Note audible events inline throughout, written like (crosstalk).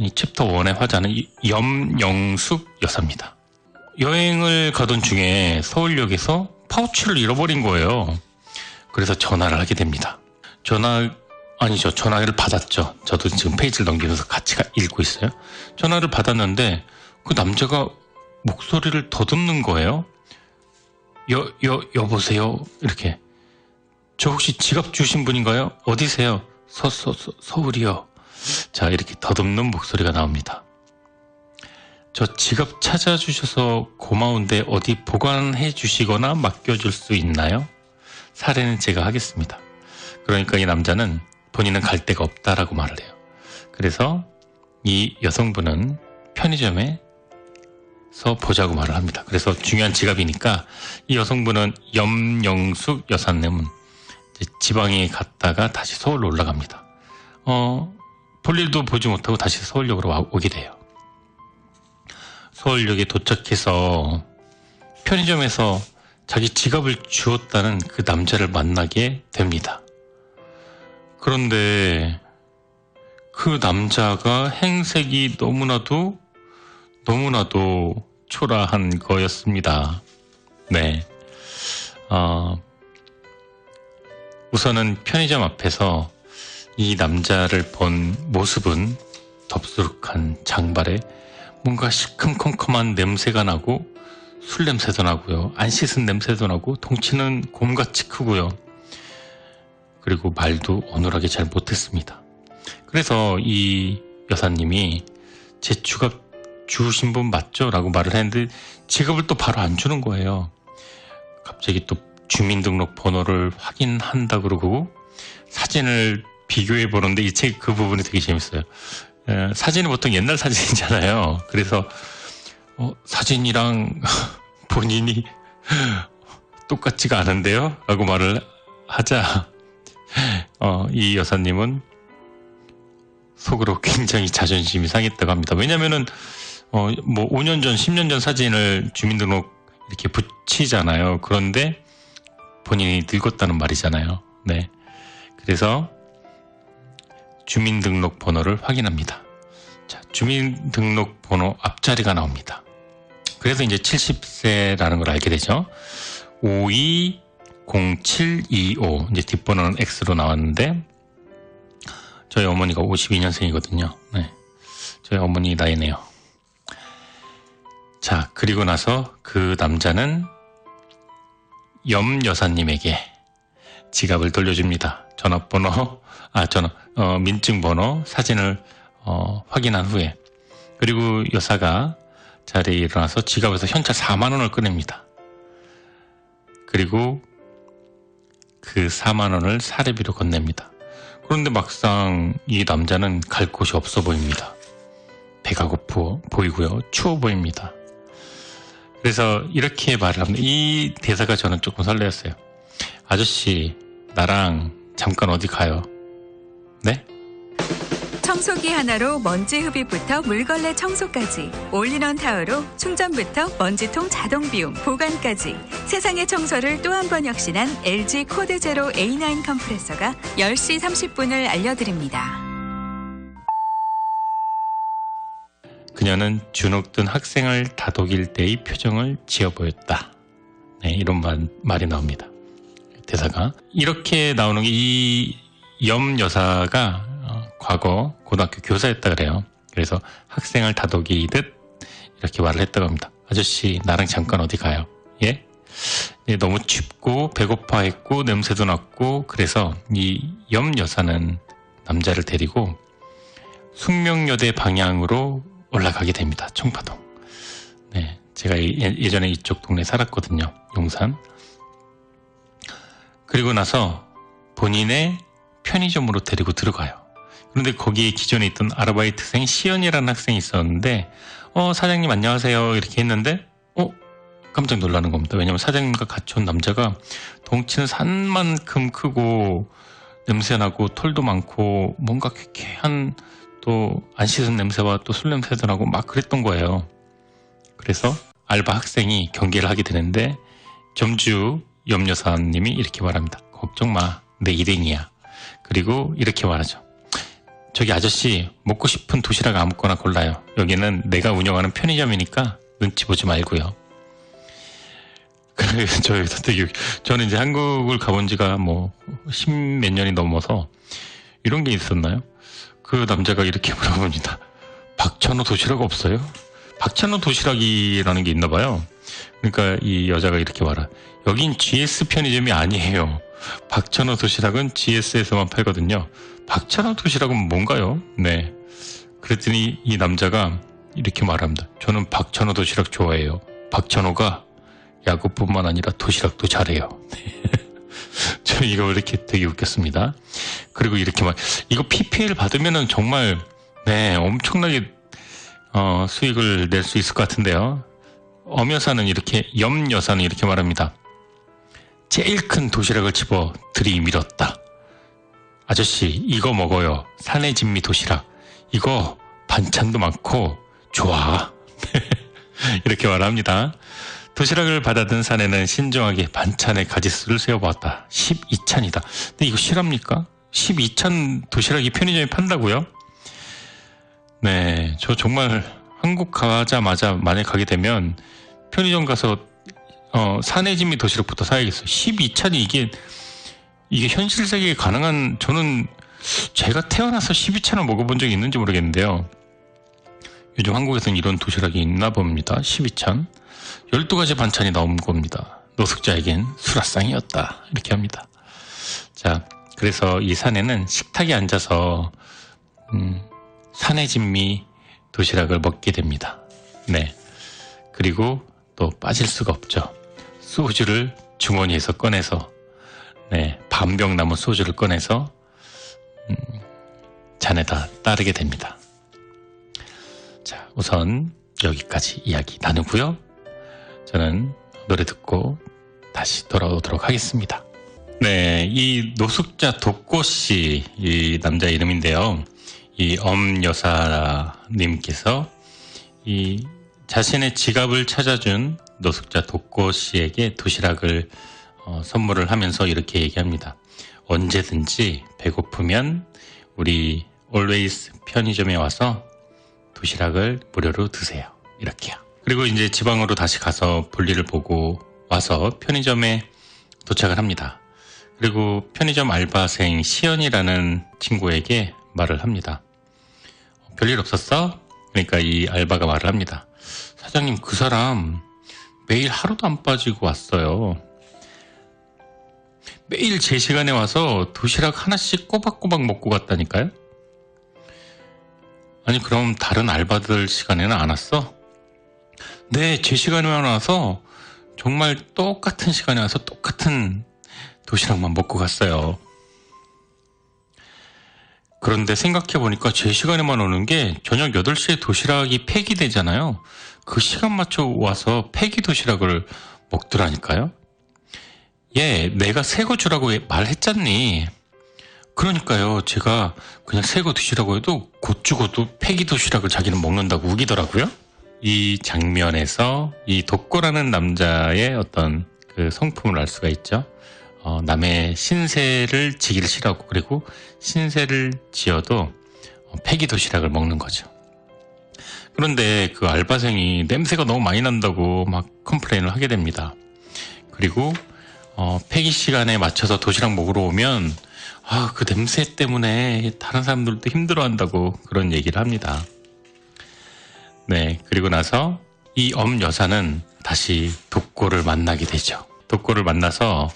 이 챕터 1의 화자는 염영숙 여사입니다. 여행을 가던 중에 서울역에서 파우치를 잃어버린 거예요. 그래서 전화를 하게 됩니다. 전화 아니죠. 전화를 받았죠. 저도 지금 페이지를 넘기면서 같이 읽고 있어요. 전화를 받았는데 그 남자가 목소리를 더듬는 거예요. 여, 여, 여보세요? 이렇게. 저 혹시 지갑 주신 분인가요? 어디세요? 서, 서, 서, 서울이요. 자, 이렇게 더듬는 목소리가 나옵니다. 저 지갑 찾아주셔서 고마운데 어디 보관해 주시거나 맡겨줄 수 있나요? 사례는 제가 하겠습니다. 그러니까 이 남자는 본인은 갈 데가 없다라고 말을 해요. 그래서 이 여성분은 편의점에서 보자고 말을 합니다. 그래서 중요한 지갑이니까 이 여성분은 염영숙 여사님은 지방에 갔다가 다시 서울로 올라갑니다. 어, 볼일도 보지 못하고 다시 서울역으로 오게 돼요. 서울역에 도착해서 편의점에서 자기 지갑을 주었다는 그 남자를 만나게 됩니다. 그런데 그 남자가 행색이 너무나도 너무나도 초라한 거였습니다. 네. 어, 우선은 편의점 앞에서 이 남자를 본 모습은 덥수룩한 장발에 뭔가 시큼컴컴한 냄새가 나고 술 냄새도 나고요. 안 씻은 냄새도 나고 덩치는 곰같이 크고요. 그리고 말도 어눌하게 잘 못했습니다. 그래서 이 여사님이 제 주갑 주신 분 맞죠? 라고 말을 했는데 지갑을 또 바로 안 주는 거예요. 갑자기 또 주민등록 번호를 확인한다 그러고 사진을 비교해 보는데 이 책 그 부분이 되게 재밌어요. 에, 사진은 보통 옛날 사진이잖아요. 그래서 어, 사진이랑 (laughs) 본인이 똑같지가 않은데요? 라고 말을 하자 어, 이 여사님은 속으로 굉장히 자존심이 상했다고 합니다. 왜냐면은 어, 뭐 5년 전, 10년 전 사진을 주민등록 이렇게 붙이잖아요. 그런데 본인이 늙었다는 말이잖아요. 네. 그래서 주민등록 번호를 확인합니다. 자, 주민등록 번호 앞자리가 나옵니다. 그래서 이제 70세라는 걸 알게 되죠. 520725 이제 뒷번호는 X로 나왔는데 저희 어머니가 52년생이거든요. 네. 저희 어머니 나이네요. 자, 그리고 나서 그 남자는 염 여사님에게 지갑을 돌려줍니다. 전화번호, 아, 전화, 어, 민증 번호, 사진을 어, 확인한 후에 그리고 여사가 자리에 일어나서 지갑에서 현찰 4만 원을 꺼냅니다. 그리고 그 4만 원을 사례비로 건넵니다. 그런데 막상 이 남자는 갈 곳이 없어 보입니다. 배가 고프 보이고요. 추워 보입니다. 그래서 이렇게 말을 합니다. 이 대사가 저는 조금 설레었어요. 아저씨, 나랑 잠깐 어디 가요? 네? 청소기 하나로 먼지 흡입부터 물걸레 청소까지 올인원 타워로 충전부터 먼지통 자동 비움 보관까지 세상의 청소를 또 한 번 혁신한 LG 코드 제로 A9 컴프레서가 10시 30분을 알려드립니다. 그녀는 주눅든 학생을 다독일 때의 표정을 지어 보였다. 네, 이런 말, 말이 나옵니다. 대사가. 이렇게 나오는 게 이 염 여사가 어, 과거 고등학교 교사였다 그래요. 그래서 학생을 다독이듯 이렇게 말을 했다고 합니다. 아저씨, 나랑 잠깐 어디 가요? 예? 예 너무 춥고 배고파했고 냄새도 났고 그래서 이 염 여사는 남자를 데리고 숙명여대 방향으로 올라가게 됩니다. 청파동. 네, 제가 예, 예전에 이쪽 동네 살았거든요. 용산. 그리고 나서 본인의 편의점으로 데리고 들어가요. 그런데 거기에 기존에 있던 아르바이트생 시연이라는 학생이 있었는데, 어, 사장님 안녕하세요. 이렇게 했는데, 어, 깜짝 놀라는 겁니다. 왜냐면 사장님과 같이 온 남자가 덩치는 산만큼 크고, 냄새나고, 털도 많고, 뭔가 쾌쾌한 또 안 씻은 냄새와 또 술 냄새도 나고 막 그랬던 거예요. 그래서 알바 학생이 경계를 하게 되는데, 점주 염여사님이 이렇게 말합니다. 걱정 마. 내 일행이야. 그리고 이렇게 말하죠. 저기 아저씨 먹고 싶은 도시락 아무거나 골라요. 여기는 내가 운영하는 편의점이니까 눈치 보지 말고요. (laughs) 그래서 저 저는 이제 한국을 가본 지가 뭐 십 몇 년이 넘어서 이런 게 있었나요? 그 남자가 이렇게 물어봅니다. 박찬호 도시락 없어요? 박찬호 도시락이라는 게 있나 봐요. 그러니까 이 여자가 이렇게 말하. 여긴 GS 편의점이 아니에요. 박찬호 도시락은 GS에서만 팔거든요. 박찬호 도시락은 뭔가요? 네. 그랬더니 이 남자가 이렇게 말합니다. 저는 박찬호 도시락 좋아해요. 박찬호가 야구뿐만 아니라 도시락도 잘해요. (laughs) 저 이거 이렇게 되게 웃겼습니다. 그리고 이렇게 막 이거 PPL 받으면은 정말 네 엄청나게 어, 수익을 낼 수 있을 것 같은데요. 엄여사는 이렇게 염여사는 이렇게 말합니다. 제일 큰 도시락을 집어 들이밀었다. 아저씨 이거 먹어요. 산의 진미 도시락. 이거 반찬도 많고 좋아. (laughs) 이렇게 말합니다. 도시락을 받아든 사내는 신중하게 반찬의 가지수를 세어보았다. 12찬이다. 근데 이거 실합니까? 12찬 도시락이 편의점에 판다고요? 네, 저 정말 한국 가자마자 만약 가게 되면 편의점 가서 어, 산의 진미 도시락부터 사야겠어요. 12찬이 이게 이게 현실 세계에 가능한 저는 제가 태어나서 12찬을 먹어본 적이 있는지 모르겠는데요. 요즘 한국에서는 이런 도시락이 있나 봅니다. 12찬. 12가지 반찬이 나온 겁니다. 노숙자에겐 수라상이었다. 이렇게 합니다. 자, 그래서 이 산에는 식탁에 앉아서, 음, 산의 진미 도시락을 먹게 됩니다. 네. 그리고 또 빠질 수가 없죠. 소주를 주머니에서 꺼내서, 네, 반병 남은 소주를 꺼내서, 음, 잔에다 따르게 됩니다. 자, 우선 여기까지 이야기 나누고요. 저는 노래 듣고 다시 돌아오도록 하겠습니다. 네, 이 노숙자 독고 씨, 이 남자 이름인데요. 이 엄여사님께서 이 자신의 지갑을 찾아준 노숙자 독고 씨에게 도시락을 어, 선물을 하면서 이렇게 얘기합니다. 언제든지 배고프면 우리 always 편의점에 와서 도시락을 무료로 드세요. 이렇게요. 그리고 이제 지방으로 다시 가서 볼일을 보고 와서 편의점에 도착을 합니다. 그리고 편의점 알바생 시연이라는 친구에게 말을 합니다. 별일 없었어? 그러니까 이 알바가 말을 합니다. 사장님, 그 사람 매일 하루도 안 빠지고 왔어요. 매일 제 시간에 와서 도시락 하나씩 꼬박꼬박 먹고 갔다니까요? 아니, 그럼 다른 알바들 시간에는 안 왔어? 네, 제 시간에만 와서 정말 똑같은 시간에 와서 똑같은 도시락만 먹고 갔어요. 그런데 생각해보니까 제 시간에만 오는 게 저녁 8시에 도시락이 폐기되잖아요. 그 시간 맞춰 와서 폐기 도시락을 먹더라니까요. 예, 내가 새거 주라고 말했잖니. 그러니까요, 제가 그냥 새거 드시라고 해도 곧 죽어도 폐기 도시락을 자기는 먹는다고 우기더라고요. 이 장면에서 이 독고라는 남자의 어떤 그 성품을 알 수가 있죠. 어, 남의 신세를 지기를 싫어하고 그리고 신세를 지어도 어, 폐기 도시락을 먹는 거죠. 그런데 그 알바생이 냄새가 너무 많이 난다고 막 컴플레인을 하게 됩니다. 그리고 어, 폐기 시간에 맞춰서 도시락 먹으러 오면 아, 그 냄새 때문에 다른 사람들도 힘들어한다고 그런 얘기를 합니다. 네, 그리고 나서 이 엄 여사는 다시 독고를 만나게 되죠. 독고를 만나서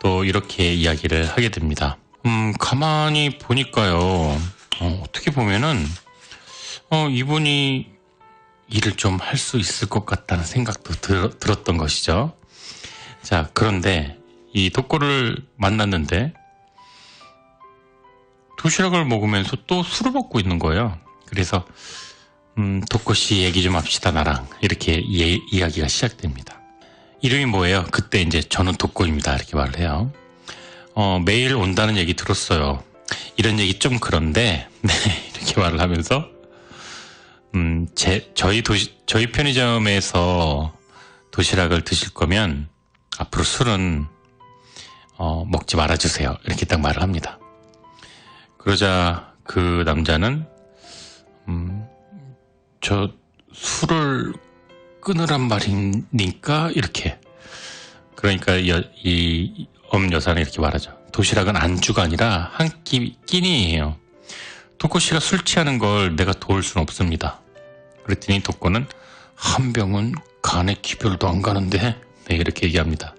또 이렇게 이야기를 하게 됩니다. 음, 가만히 보니까요, 어, 떻게 보면은, 어, 이분이 일을 좀 할 수 있을 것 같다는 생각도 들, 들었던 것이죠. 자, 그런데 이 독고를 만났는데, 도시락을 먹으면서 또 술을 먹고 있는 거예요. 그래서, 음, 독고 씨 얘기 좀 합시다, 나랑. 이렇게 이, 이야기가 시작됩니다. 이름이 뭐예요? 그때 이제 저는 독고입니다. 이렇게 말을 해요. 어, 매일 온다는 얘기 들었어요. 이런 얘기 좀 그런데, (laughs) 네, 이렇게 말을 하면서, 음, 제, 저희 도시, 저희 편의점에서 도시락을 드실 거면 앞으로 술은, 어, 먹지 말아주세요. 이렇게 딱 말을 합니다. 그러자 그 남자는 음, 저 술을 끊으란 말이니까 이렇게 그러니까 여, 이 엄여사는 이렇게 말하죠. 도시락은 안주가 아니라 한 끼, 끼니예요. 도코 씨가 술 취하는 걸 내가 도울 순 없습니다. 그랬더니 도코는 한 병은 간에 기별도 안 가는데 네, 이렇게 얘기합니다.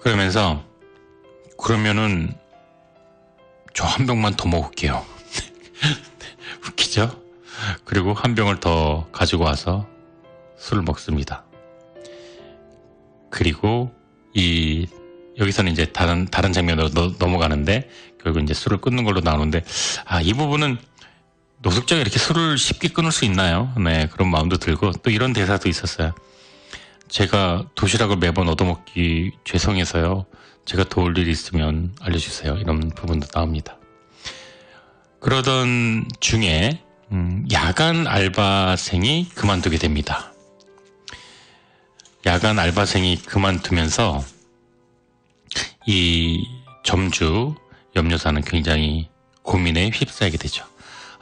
그러면서 그러면은 저 한 병만 더 먹을게요. (laughs) 웃기죠? 그리고 한 병을 더 가지고 와서 술을 먹습니다. 그리고 이 여기서는 이제 다른 다른 장면으로 너- 넘어가는데 결국 이제 술을 끊는 걸로 나오는데 아 이 부분은 노숙자가 이렇게 술을 쉽게 끊을 수 있나요? 네 그런 마음도 들고 또 이런 대사도 있었어요. 제가 도시락을 매번 얻어먹기 죄송해서요. 제가 도울 일 있으면 알려주세요. 이런 부분도 나옵니다. 그러던 중에 음, 야간 알바생이 그만두게 됩니다. 야간 알바생이 그만두면서 이 점주 염려사는 굉장히 고민에 휩싸이게 되죠.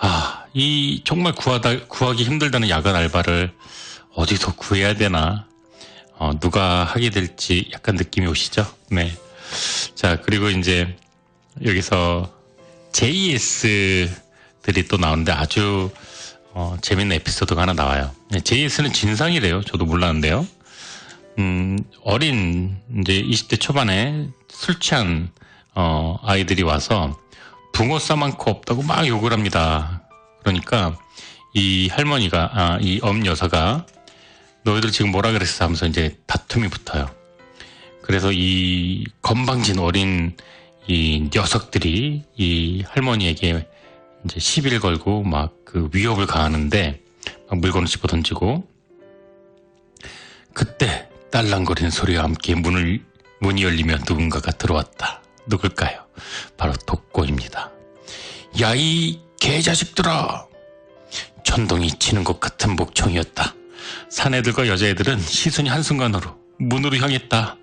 아, 이 정말 구하다 구하기 힘들다는 야간 알바를 어디서 구해야 되나? 어, 누가 하게 될지 약간 느낌이 오시죠? 네. 자, 그리고 이제 여기서 JS들이 또 나오는데 아주 어, 재밌는 에피소드가 하나 나와요. 네, JS는 진상이래요. 저도 몰랐는데요. 음, 어린 이제 20대 초반에 술 취한 어, 아이들이 와서 붕어 싸만코 없다고 막 욕을 합니다. 그러니까 이 할머니가 아, 이엄 여사가 너희들 지금 뭐라 그랬어 하면서 이제 다툼이 붙어요. 그래서 이 건방진 어린 이 녀석들이 이 할머니에게 이제 시비를 걸고 막 그 위협을 가하는데 막 물건을 집어 던지고 그때 딸랑거리는 소리와 함께 문을 문이 열리며 누군가가 들어왔다. 누굴까요? 바로 독고입니다. 야이 개자식들아! 천둥이 치는 것 같은 목청이었다. 사내들과 여자애들은 시선이 한순간으로 문으로 향했다.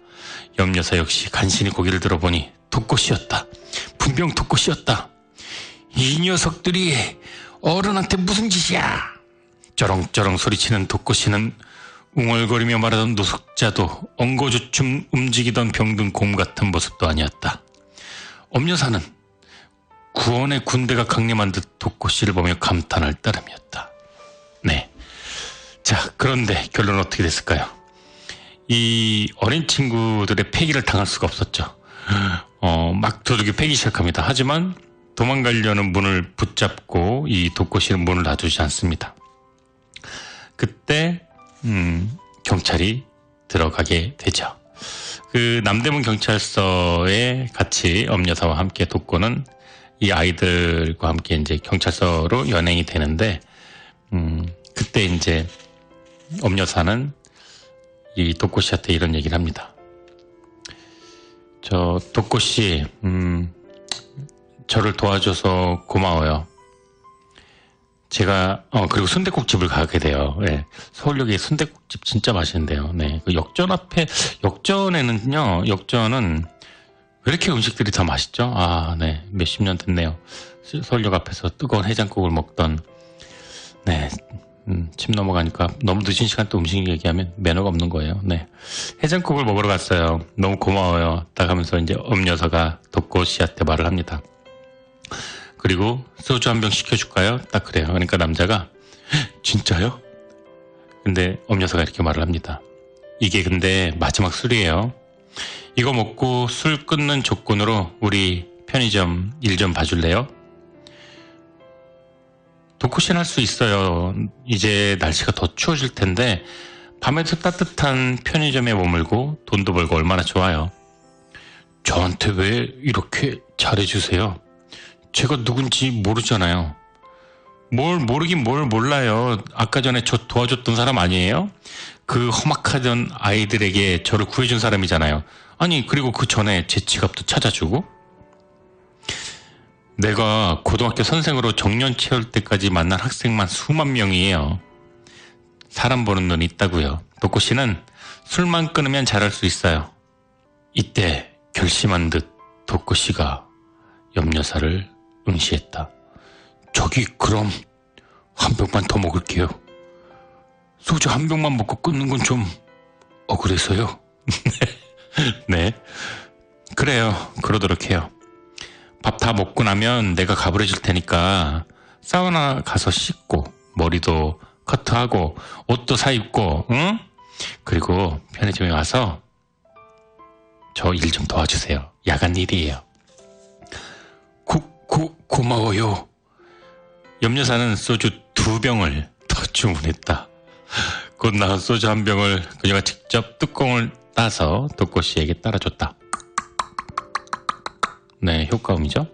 염여사 역시 간신히 고개를 들어보니 독고씨였다. 분명 독고씨였다. 이 녀석들이 어른한테 무슨 짓이야? 쩌렁쩌렁 소리치는 독고씨는 웅얼거리며 말하던 노숙자도 엉거주춤 움직이던 병든 곰 같은 모습도 아니었다. 엄여사는 구원의 군대가 강림한 듯 독고씨를 보며 감탄할 따름이었다. 네. 자, 그런데 결론은 어떻게 됐을까요? 이 어린 친구들의 패기를 당할 수가 없었죠. 어, 막 도둑이 패기 시작합니다. 하지만 도망가려는 문을 붙잡고 이 독고씨는 문을 놔두지 않습니다. 그때 음, 경찰이 들어가게 되죠. 그 남대문 경찰서에 같이 엄여사와 함께 독고는 이 아이들과 함께 이제 경찰서로 연행이 되는데 음, 그때 이제 엄여사는 이 독고 씨한테 이런 얘기를 합니다. 저 독고 씨, 음, 저를 도와줘서 고마워요. 제가 어 그리고 순대국집을 가게 돼요. 예. 서울역에 순대국집 진짜 맛있는데요. 네. 그 역전 앞에 역전에는요. 역전은 왜 이렇게 음식들이 다 맛있죠? 아, 네. 몇십 년 됐네요. 서- 서울역 앞에서 뜨거운 해장국을 먹던 네. 음, 침 넘어가니까 너무 늦은 시간 또 음식 얘기하면 매너가 없는 거예요. 네. 해장국을 먹으러 갔어요. 너무 고마워요. 딱 하면서 이제 엄 여사가 덕고 씨한테 말을 합니다. 그리고 소주 한 병 시켜줄까요? 딱 그래요. 그러니까 남자가 "헉, 진짜요? 근데 엄여사가 이렇게 말을 합니다. 이게 근데 마지막 술이에요. 이거 먹고 술 끊는 조건으로 우리 편의점 일 좀 봐줄래요? 독후신 할 수 있어요. 이제 날씨가 더 추워질 텐데 밤에도 따뜻한 편의점에 머물고 돈도 벌고 얼마나 좋아요. 저한테 왜 이렇게 잘해주세요? 제가 누군지 모르잖아요. 뭘 모르긴 뭘 몰라요. 아까 전에 저 도와줬던 사람 아니에요? 그 험악하던 아이들에게 저를 구해준 사람이잖아요. 아니 그리고 그 전에 제 지갑도 찾아주고 내가 고등학교 선생으로 정년 채울 때까지 만난 학생만 수만 명이에요. 사람 보는 눈이 있다고요. 독고 씨는 술만 끊으면 잘할 수 있어요. 이때 결심한 듯 독고 씨가 염여사를 응시했다. 저기 그럼 한 병만 더 먹을게요. 소주 한 병만 먹고 끊는 건 좀 억울해서요. (laughs) 네. 그래요. 그러도록 해요. 밥 다 먹고 나면 내가 줄 테니까 사우나 가서 씻고 머리도 커트하고 옷도 사 입고 응? 그리고 편의점에 와서 저 일 좀 도와주세요. 야간 일이에요. 고마워요. 염려사는 소주 두 병을 더 주문했다. 곧 나온 소주 한 병을 그녀가 직접 뚜껑을 따서 독고 씨에게 따라줬다. 네, 효과음이죠.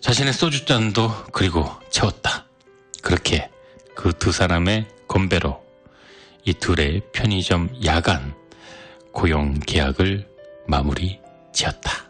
자신의 소주잔도 그리고 채웠다. 그렇게 그 두 사람의 건배로 이 둘의 편의점 야간 고용 계약을 마무리 지었다.